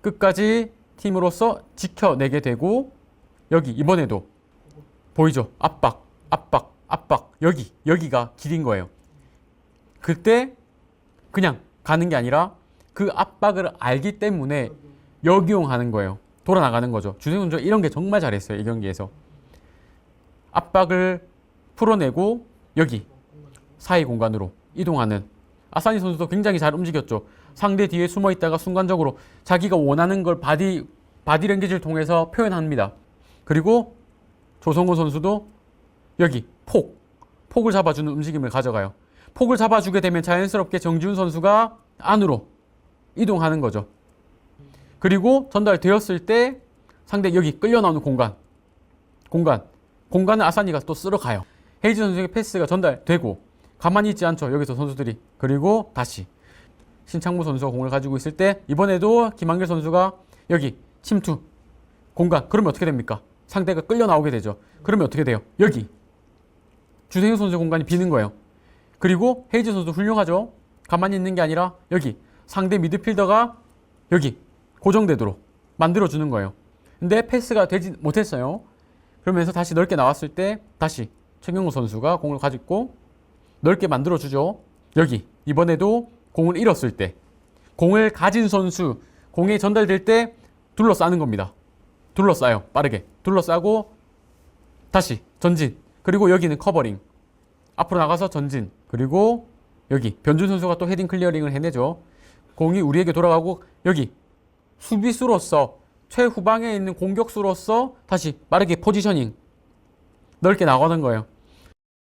끝까지 팀으로서 지켜내게 되고 여기 이번에도 보이죠? 압박, 압박, 압박. 여기, 여기가 길인 거예요. 그때 그냥 가는 게 아니라 그 압박을 알기 때문에 역이용하는 거예요. 돌아나가는 거죠. 주승훈 선수 이런 게 정말 잘했어요. 이 경기에서. 압박을 풀어내고 여기 사이 공간으로 이동하는 아사니 선수도 굉장히 잘 움직였죠. 상대 뒤에 숨어 있다가 순간적으로 자기가 원하는 걸 바디 바디 랭귀지를 통해서 표현합니다. 그리고 조성호 선수도 여기 폭 폭을 잡아주는 움직임을 가져가요. 폭을 잡아주게 되면 자연스럽게 정지훈 선수가 안으로 이동하는 거죠. 그리고 전달되었을 때 상대 여기 끌려 나오는 공간 공간 공간을 아사니가 또 쓸어 가요. 헤이즈 선수에게 패스가 전달되고 가만히 있지 않죠. 여기서 선수들이 그리고 다시 신창무 선수가 공을 가지고 있을 때 이번에도 김한길 선수가 여기 침투 공간 그러면 어떻게 됩니까? 상대가 끌려 나오게 되죠. 그러면 어떻게 돼요? 여기 주생우 선수 공간이 비는 거예요. 그리고 헤이즈 선수 훌륭하죠. 가만히 있는 게 아니라 여기 상대 미드필더가 여기 고정되도록 만들어 주는 거예요. 근데 패스가 되지 못했어요. 그러면서 다시 넓게 나왔을 때 다시 최경호 선수가 공을 가지고 넓게 만들어 주죠. 여기 이번에도 공을 잃었을 때 공을 가진 선수 공에 전달될 때 둘러싸는 겁니다. 둘러싸요. 빠르게 둘러싸고 다시 전진 그리고 여기는 커버링 앞으로 나가서 전진 그리고 여기 변준 선수가 또 헤딩 클리어링을 해내죠. 공이 우리에게 돌아가고 여기 수비수로서 최후방에 있는 공격수로서 다시 빠르게 포지셔닝 넓게 나가는 거예요.